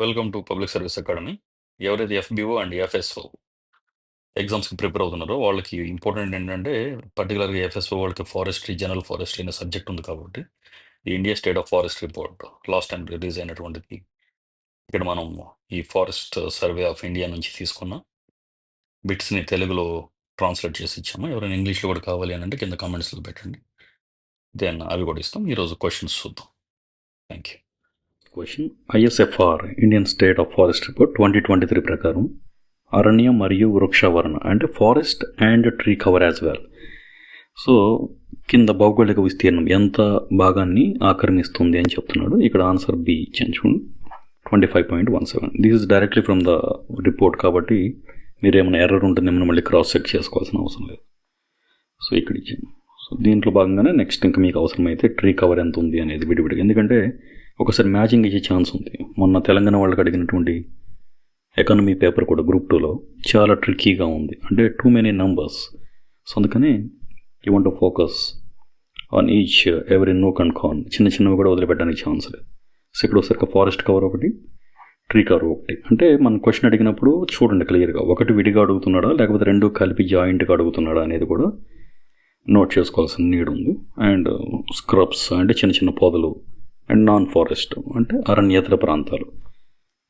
Welcome to public service academy. ఎవరైతే FBO and FSO ఎగ్జామ్స్కి prepare అవుతున్నారో వాళ్ళకి ఇంపార్టెంట్ ఏంటంటే పర్టికులర్గా ఎఫ్ఎస్ఓ వాళ్ళకి ఫారెస్ట్రీ జనరల్ ఫారెస్ట్రీ అనే సబ్జెక్ట్ ఉంది కాబట్టి ఈ India state of forest report last time release అయినటువంటిది. ఇక్కడ మనం ఈ ఫారెస్ట్ సర్వే ఆఫ్ ఇండియా నుంచి తీసుకున్న బిట్స్ని తెలుగులో ట్రాన్స్లేట్ చేసి ఇచ్చాము. ఎవరైనా ఇంగ్లీష్లో కూడా కావాలి అని అంటే కింద కామెంట్స్లో పెట్టండి. దెన్ అవి కూడా ఇస్తాం. ఈరోజు క్వశ్చన్స్ చూద్దాం. Thank you question. ISFR Indian state of forest report twenty twenty three ప్రకారం. అరణ్య మరియు వృక్షావరణ అంటే forest and tree cover as well. So కింద భౌగోళిక విస్తీర్ణం ఎంత భాగాన్ని ఆక్రమిస్తుంది అని చెప్తున్నాడు. ఇక్కడ ఆన్సర్ బి ఇచ్చాను చూడండి. Twenty five point one seven. This is directly from the report కాబట్టి మీరు ఏమైనా ఎర్రర్ ఉంటుందేమో మళ్ళీ క్రాస్ చెక్ చేసుకోవాల్సిన అవసరం లేదు. సో ఇక్కడ ఇచ్చాను. సో దీంట్లో భాగంగానే నెక్స్ట్ ఇంకా మీకు అవసరమైతే ట్రీ కవర్ ఎంత ఉంది అనేది విడివిడిగా. ఎందుకంటే ఒకసారి మ్యాచింగ్ ఇచ్చే ఛాన్స్ ఉంది. మొన్న తెలంగాణ వాళ్ళకి అడిగినటువంటి ఎకానమీ పేపర్ కూడా గ్రూప్ టూలో చాలా ట్రిక్కీగా ఉంది. అంటే టూ మెనీ నంబర్స్ సో అందుకని you want focus on each every nook and corner చిన్న చిన్నవి కూడా వదిలిపెట్టడానికి ఛాన్స్ లేదు. సో ఇక్కడ ఒకసారి ఫారెస్ట్ కవర్ ఒకటి ట్రీ కవర్ ఒకటి. అంటే మనం క్వశ్చన్ అడిగినప్పుడు చూడండి క్లియర్గా ఒకటి విడిగా అడుగుతున్నాడా లేకపోతే రెండు కలిపి జాయింట్గా అడుగుతున్నాడా అనేది కూడా నోట్ చేసుకోవాల్సిన నీడ్ ఉంది. అండ్ స్క్రబ్స్ అంటే చిన్న చిన్న పొదలు అండ్ నాన్ ఫారెస్ట్ అంటే అరణ్యేతర ప్రాంతాలు.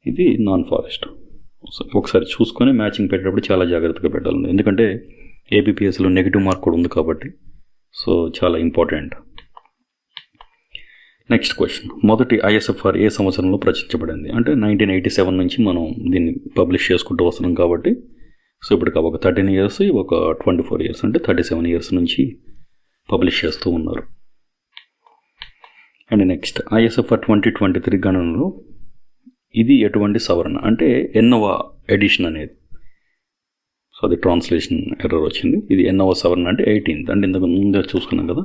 ఇది నాన్ ఫారెస్ట్. ఒకసారి చూసుకొని మ్యాచింగ్ పెట్టేటప్పుడు చాలా జాగ్రత్తగా పెట్టాలి ఎందుకంటే ఏబిపిఎస్లో నెగిటివ్ మార్క్ కూడా ఉంది కాబట్టి సో చాలా ఇంపార్టెంట్. Next question. మొదటి ఐఎస్ఎఫ్ఆర్ ఏ సంవత్సరంలో ప్రచురించబడింది? అంటే నైన్టీన్ ఎయిటీ సెవెన్ నుంచి మనం దీన్ని పబ్లిష్ చేసుకుంటూ వస్తున్నాం కాబట్టి సో ఇప్పటికి ఒక థర్టీన్ ఇయర్స్ ఒక ట్వంటీ ఫోర్ ఇయర్స్ అంటే థర్టీ సెవెన్ ఇయర్స్ నుంచి పబ్లిష్ చేస్తూ ఉన్నారు. And next ISFR twenty twenty three గణనలో ఇది ఎటువంటి సవరణ? అంటే ఎన్నవ ఎడిషన్ అనేది. సో అది ట్రాన్స్లేషన్ ఎర్రర్ వచ్చింది. ఇది ఎన్నవ సవరణ అంటే ఎయిటీన్త్. అంటే ఇంతకు ముందే చూసుకున్నాం కదా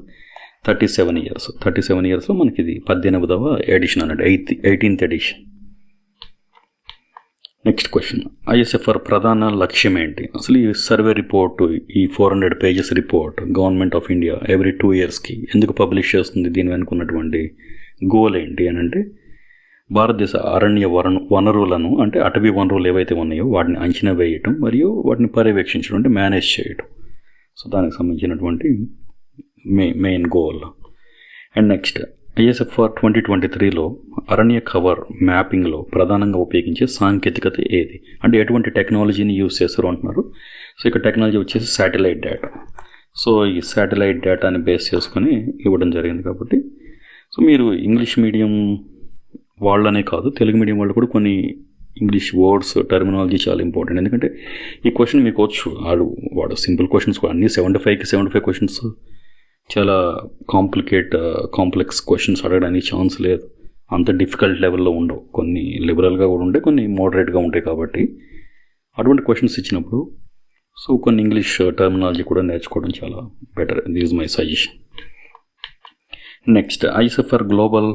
thirty seven years. Thirty seven ఇయర్స్లో మనకి ఇది పద్దెనిమిదవ ఎడిషన్ అన్నట్టు eighth eighteenth edition. Next question ISFR ప్రధాన లక్ష్యం ఏంటి అసలు ఈ సర్వే రిపోర్ట్ ఈ four hundred pages report government of India every two ఇయర్స్కి ఎందుకు పబ్లిష్ చేస్తుంది దీని వెనుకున్నటువంటి గోల్ ఏంటి అని అంటే భారతదేశ అరణ్య వరణ వనరులను అంటే అటవీ వనరులు ఏవైతే ఉన్నాయో వాటిని అంచనా వేయటం మరియు వాటిని పర్యవేక్షించడం అంటే మేనేజ్ చేయటం. సో దానికి సంబంధించినటువంటి మే main goal and next PSFR twenty twenty త్రీలో అరణ్య కవర్ మ్యాపింగ్లో ప్రధానంగా ఉపయోగించే సాంకేతికత ఏది? అంటే ఎటువంటి టెక్నాలజీని యూజ్ చేస్తారు అంటున్నారు. సో ఇక్కడ టెక్నాలజీ వచ్చేసి శాటిలైట్ డేటా. సో ఈ శాటిలైట్ డేటాని బేస్ చేసుకొని ఇవ్వడం జరిగింది కాబట్టి. సో మీరు ఇంగ్లీష్ మీడియం వాళ్ళనే కాదు తెలుగు మీడియం వాళ్ళు కూడా కొన్ని ఇంగ్లీష్ వర్డ్స్ టర్మినాలజీ చాలా ఇంపార్టెంట్. ఎందుకంటే ఈ క్వశ్చన్ మీకు వచ్చు. వాడు వాడు సింపుల్ క్వశ్చన్స్ అన్ని సెవెంటీ ఫైవ్కి సెవెంటీ ఫైవ్ క్వశ్చన్స్ చాలా కాంప్లికేట్ కాంప్లెక్స్ క్వశ్చన్స్ అడగడానికి ఛాన్స్ లేదు. అంత డిఫికల్ట్ లెవెల్లో ఉండవు. కొన్ని లిబరల్గా కూడా ఉంటాయి కొన్ని మోడరేట్గా ఉంటాయి కాబట్టి అటువంటి క్వశ్చన్స్ ఇచ్చినప్పుడు సో కొన్ని ఇంగ్లీష్ టర్మినాలజీ uh, కూడా నేర్చుకోవడం చాలా better this my suggestion next ISFR global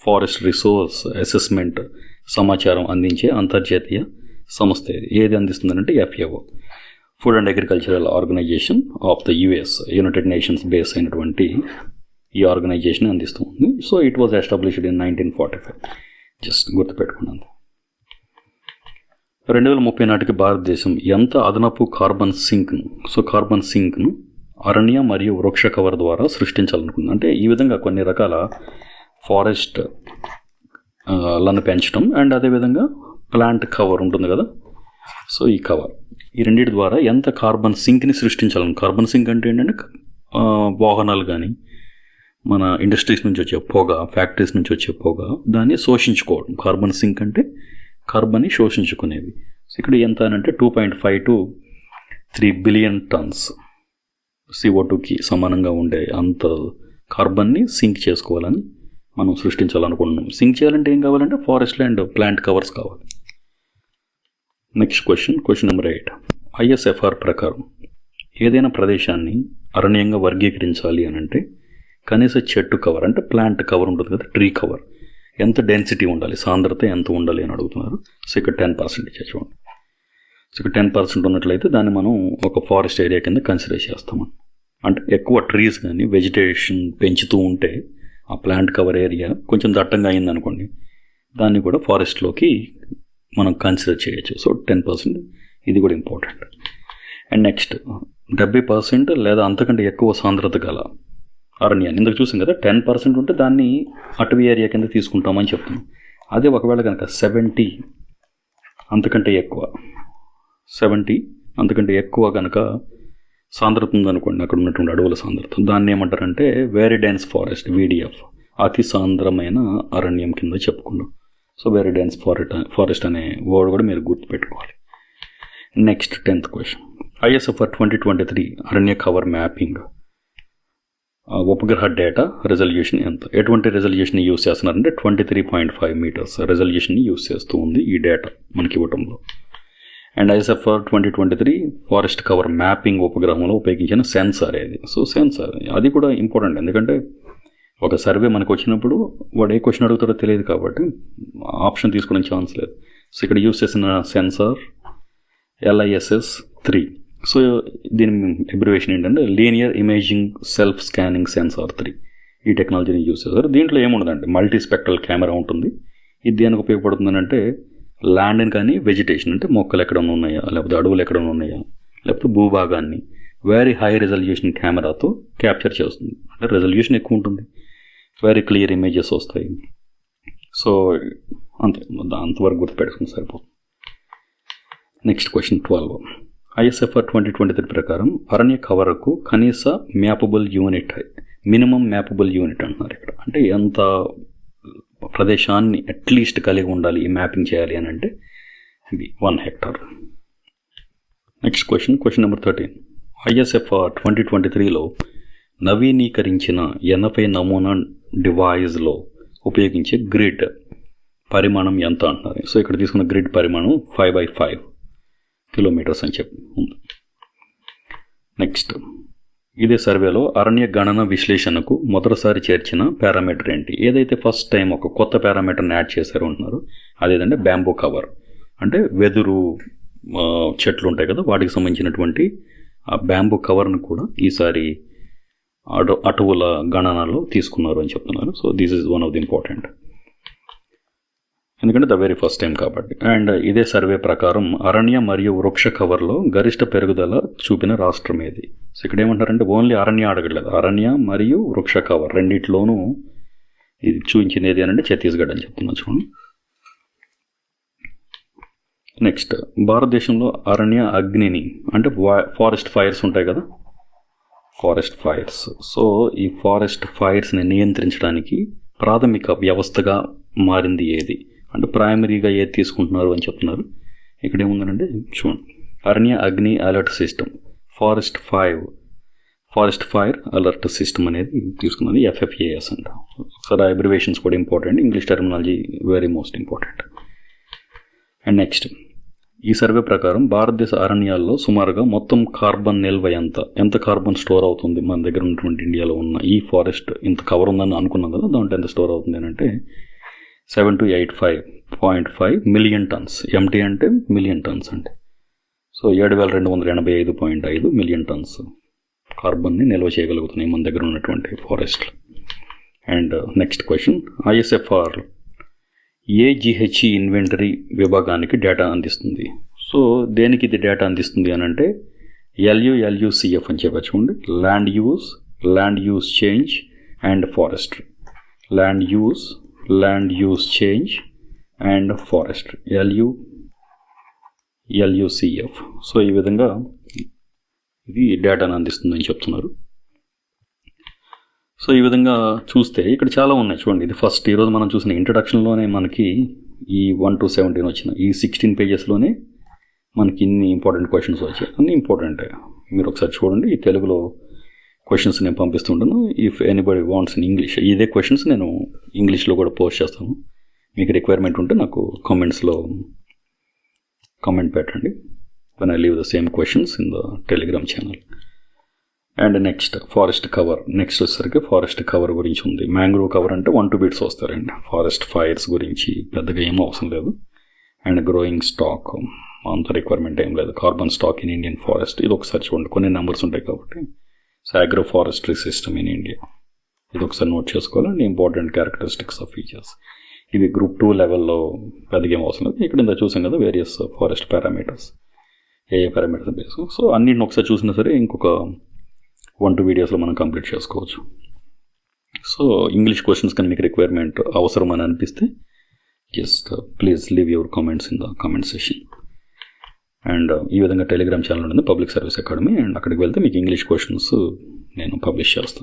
forest resource assessment సమాచారం అందించే అంతర్జాతీయ సంస్థ ఇది ఏది అందిస్తుందంటే FAO food and agricultural organization of the US United Nations base అయినటువంటి ఈ ఆర్గనైజేషన్ అందిస్తుంది so it was established in nineteen forty five just గుర్తుపెట్టుకున్నాను రెండు వేల ముప్పై నాటికి భారతదేశం ఎంత అదనపు కార్బన్ సింక్ను సో కార్బన్ సింక్ను అరణ్య మరియు వృక్ష కవర్ ద్వారా సృష్టించాలనుకుంది. అంటే ఈ విధంగా కొన్ని రకాల ఫారెస్ట్లను పెంచడం అండ్ అదేవిధంగా ప్లాంట్ కవర్ ఉంటుంది కదా సో ఈ కవర్. ఈ రెండింటి ద్వారా ఎంత కార్బన్ సింక్ని సృష్టించాలని కార్బన్ సింక్ అంటే ఏంటంటే వాహనాలు కానీ మన ఇండస్ట్రీస్ నుంచి వచ్చే పొగ ఫ్యాక్టరీస్ నుంచి వచ్చే పొగ దాన్ని శోషించుకోవడం. కార్బన్ సింక్ అంటే కార్బన్ని శోషించుకునేవి సో ఇక్కడ ఎంత అని అంటే two point five to three billion tons CO టూకి సమానంగా ఉండే అంత కార్బన్ని సింక్ చేసుకోవాలని మనం సృష్టించాలనుకుంటున్నాం. సింక్ చేయాలంటే ఏం కావాలంటే ఫారెస్ట్ ల్యాండ్ ప్లాంట్ కవర్స్ కావాలి. Next question question number eight ISFR ప్రకారం ఏదైనా ప్రదేశాన్ని అరణ్యంగా వర్గీకరించాలి అని అంటే కనీస చెట్టు కవర్ అంటే ప్లాంట్ కవర్ ఉంటుంది కదా ట్రీ కవర్ ఎంత డెన్సిటీ ఉండాలి సాంద్రత ఎంత ఉండాలి అని అడుగుతున్నారు. సో ఇక్కడ టెన్ పర్సెంటేజ్ చూడండి. సో ఇక్కడ టెన్ పర్సెంట్ ఉన్నట్లయితే దాన్ని మనం ఒక ఫారెస్ట్ ఏరియా కింద కన్సిడర్ చేస్తాము అంటే ఎక్కువ ట్రీస్ కానీ వెజిటేషన్ పెంచుతూ ఉంటే ఆ ప్లాంట్ కవర్ ఏరియా కొంచెం దట్టంగా అయిందనుకోండి దాన్ని కూడా ఫారెస్ట్లోకి మనం కన్సిడర్ చేయొచ్చు. సో టెన్ పర్సెంట్ ఇది కూడా ఇంపార్టెంట్ అండ్ నెక్స్ట్ డెబ్బై పర్సెంట్ లేదా అంతకంటే ఎక్కువ సాంద్రత గల అరణ్యాన్ని. ఇందుకు చూసాం కదా టెన్ పర్సెంట్ ఉంటే దాన్ని అటవీ ఏరియా కింద తీసుకుంటామని చెప్తున్నాం అదే ఒకవేళ కనుక సెవెంటీ అంతకంటే ఎక్కువ సెవెంటీ అంతకంటే ఎక్కువ కనుక సాంద్రత ఉందనుకోండి అక్కడ ఉన్నటువంటి అడవుల సాంద్రత. దాన్ని ఏమంటారంటే వెరీ డెన్స్ ఫారెస్ట్ వీడిఎఫ్ అతి సాంద్రమైన అరణ్యం కింద చెప్పుకున్నాం so very dense forest forest అనే వర్డ్ కూడా మీరు గుర్తుపెట్టుకోవాలి. Next tenth question ISFR twenty twenty three అరణ్య కవర్ మ్యాపింగ్ ఉపగ్రహ డేటా రెజల్యూషన్ ఎంత? ఎటువంటి రెజల్యూషన్ యూస్ చేస్తున్నారంటే twenty three point five meters రెజల్యూషన్ని use చేస్తూ ఉంది ఈ డేటా మనకి ఇవ్వటంలో. And ISFR twenty twenty three forest cover mapping ఉపగ్రహంలో ఉపయోగించిన సెన్సార్ అది సో సెన్సార్ అది కూడా ఇంపార్టెంట్ ఎందుకంటే ఒక సర్వే మనకు వచ్చినప్పుడు వాడు ఏ క్వశ్చన్ అడుగుతారో తెలియదు కాబట్టి ఆప్షన్ తీసుకోవడం ఛాన్స్ లేదు. సో ఇక్కడ యూస్ చేసిన సెన్సార్ ఎల్ఐఎస్ఎస్ త్రీ సో దీని ఎబ్రివేషన్ ఏంటంటే linear imaging self scanning sensor three ఈ టెక్నాలజీని యూస్ చేస్తారు దీంట్లో ఏముండదండి? మల్టీ స్పెక్ట్రల్ కెమెరా ఉంటుంది. ఇది దేనికి ఉపయోగపడుతుంది అంటే ల్యాండ్ని కానీ వెజిటేషన్ అంటే మొక్కలు ఎక్కడ ఉన్నాయా? లేకపోతే అడవులు ఎక్కడ ఉన్నాయా? లేకపోతే భూభాగాన్ని వెరీ హై రెజల్యూషన్ కెమెరాతో క్యాప్చర్ చేస్తుంది. అంటే రెజల్యూషన్ ఎక్కువ ఉంటుంది. వెరీ క్లియర్ ఇమేజెస్ వస్తాయి సో అంతే. అంతవరకు గుర్తుపెట్టుకుని సరిపోతుంది. Next question twelve ISFR twenty twenty three ప్రకారం అరణ్య కవర్కు కనీస mappable unit minimum mappable unit అంటున్నారు ఇక్కడ. అంటే ఎంత ప్రదేశాన్ని అట్లీస్ట్ కలిగి ఉండాలి ఈ మ్యాపింగ్ చేయాలి అని అంటే ఇది one hectare next question question number thirteen ISFR twenty twenty త్రీలో నవీకరించిన ఎనభై నమూనా డివైజ్లో ఉపయోగించే గ్రిడ్ పరిమాణం ఎంత అంటున్నారు. సో ఇక్కడ తీసుకున్న గ్రిడ్ పరిమాణం ఫైవ్ బై ఫైవ్ కిలోమీటర్స్ అని చెప్పి ఉంది. నెక్స్ట్ ఇదే సర్వేలో అరణ్య గణన విశ్లేషణకు మొదటిసారి చేర్చిన పారామీటర్ ఏంటి? ఏదైతే ఫస్ట్ టైం ఒక కొత్త పారామీటర్ని యాడ్ చేశారు అంటున్నారు అదేదంటే బ్యాంబూ కవర్. అంటే వెదురు చెట్లు ఉంటాయి కదా వాటికి సంబంధించినటువంటి ఆ బ్యాంబూ కవర్ను కూడా ఈసారి అటు అటువుల గణనలో తీసుకున్నారు అని చెప్తున్నారు so this is one of the important ఎందుకంటే ద వెరీ ఫస్ట్ టైం కాబట్టి. అండ్ ఇదే సర్వే ప్రకారం అరణ్య మరియు వృక్ష కవర్లో గరిష్ట పెరుగుదల చూపిన రాష్ట్రం ఏది? సో ఇక్కడ ఏమంటారంటే ఓన్లీ అరణ్య అడగట్లేదు. అరణ్య మరియు వృక్ష కవర్ రెండిట్లోనూ ఇది చూపించింది ఏది అని అంటే ఛత్తీస్గఢ్ అని చెప్తున్నా చూడండి. నెక్స్ట్ భారతదేశంలో అరణ్య అగ్నిని అంటే ఫారెస్ట్ ఫైర్స్ ఉంటాయి కదా? ఫారెస్ట్ ఫైర్స్ సో ఈ ఫారెస్ట్ ఫైర్స్ని నియంత్రించడానికి ప్రాథమిక వ్యవస్థగా మారింది ఏది? అంటే ప్రైమరీగా ఏది తీసుకుంటున్నారు అని చెప్తున్నారు. ఇక్కడ ఏముందంటే చూడండి. అరణ్య అగ్ని alert system forest five forest fire alert system అనేది తీసుకున్నది ఎఫ్ఎఫ్ఏఎస్ అంట. ఒకసారి అబ్రివేషన్స్ కూడా important English terminology very most important and next ఈ సర్వే ప్రకారం భారతదేశ అరణ్యాల్లో సుమారుగా మొత్తం కార్బన్ నిల్వ ఎంత? ఎంత కార్బన్ స్టోర్ అవుతుంది? మన దగ్గర ఉన్నటువంటి ఇండియాలో ఉన్న ఈ ఫారెస్ట్ ఇంత కవర్ ఉందని అనుకున్నాం కదా దాంట్లో ఎంత స్టోర్ అవుతుంది అంటే seven to eight five point five million tons. MT అంటే మిలియన్ టన్స్ అంటే సో ఏడు వేల రెండు వందల ఎనభై ఐదు పాయింట్ ఐదు మిలియన్ టన్స్ కార్బన్ని నిల్వ చేయగలుగుతున్నాయి మన దగ్గర ఉన్నటువంటి ఫారెస్ట్లు. And next question ISFR ఏజిహెచ్ఈ inventory విభాగానికి డేటా అందిస్తుంది? సో దేనికి ఇది డేటా అందిస్తుంది అని అంటే ఎల్యుఎల్యుసిఎఫ్ అని చెప్పచ్చుకోండి land use land use change and forestry land use land use change and forestry LU LUCF so ఈ విధంగా ఇది డేటాను అందిస్తుందని చెప్తున్నారు. సో ఈ విధంగా చూస్తే ఇక్కడ చాలా ఉన్నాయి చూడండి. ఇది ఫస్ట్ ఈరోజు మనం చూసిన ఇంట్రడక్షన్లోనే మనకి ఈ వన్ టు సెవెంటీన్ వచ్చిన ఈ సిక్స్టీన్ పేజెస్లోనే మనకి ఇన్ని ఇంపార్టెంట్ క్వశ్చన్స్ వచ్చాయి. అన్నీ ఇంపార్టెంట్ మీరు ఒకసారి చూడండి ఈ తెలుగులో క్వశ్చన్స్ నేను పంపిస్తుంటాను. If anybody wants in English ఇదే క్వశ్చన్స్ నేను ఇంగ్లీష్లో కూడా పోస్ట్ చేస్తాను. మీకు రిక్వైర్మెంట్ ఉంటే నాకు కామెంట్స్లో కామెంట్ పెట్టండి. When I leave the same questions in the Telegram channel and next forest cover next వచ్చేసరికి ఫారెస్ట్ కవర్ గురించి ఉంది. మ్యాంగ్రోవ్ కవర్ అంటే వన్ టూ బిట్స్ వస్తారండి. ఫారెస్ట్ ఫైర్స్ గురించి పెద్దగా ఏమీ అవసరం లేదు. అండ్ గ్రోయింగ్ స్టాక్ అంత రిక్వైర్మెంట్ ఏం లేదు. Carbon stock in Indian forest ఇది ఒకసారి చూడండి. కొన్ని నెంబర్స్ ఉంటాయి కాబట్టి. So agro forestry system in India ఇది ఒకసారి నోట్ చేసుకోవాలండి ఇంపార్టెంట్ క్యారెక్టరిస్టిక్స్ ఆఫ్ ఫీచర్స్ ఇవి గ్రూప్ టూ లెవెల్లో పెద్దగా ఏం అవసరం లేదు. ఇక్కడ ఇంత చూసాం కదా వేరియస్ ఫారెస్ట్ పారామీటర్స్ ఏ ఏ పారామీటర్స్ బేస్ సో అన్నింటిని ఒకసారి చూసినా సరే ఇంకొక వన్ టూ వీడియోస్లో మనం కంప్లీట్ చేసుకోవచ్చు. సో ఇంగ్లీష్ క్వశ్చన్స్ కానీ మీకు రిక్వైర్మెంట్ అవసరం అని అనిపిస్తే just please leave your comments in the comment session and ఈ విధంగా టెలిగ్రామ్ ఛానల్ ఉంది పబ్లిక్ సర్వీస్ అకాడమీ అండ్ అక్కడికి వెళ్తే మీకు ఇంగ్లీష్ క్వశ్చన్స్ నేను పబ్లిష్ చేస్తాను.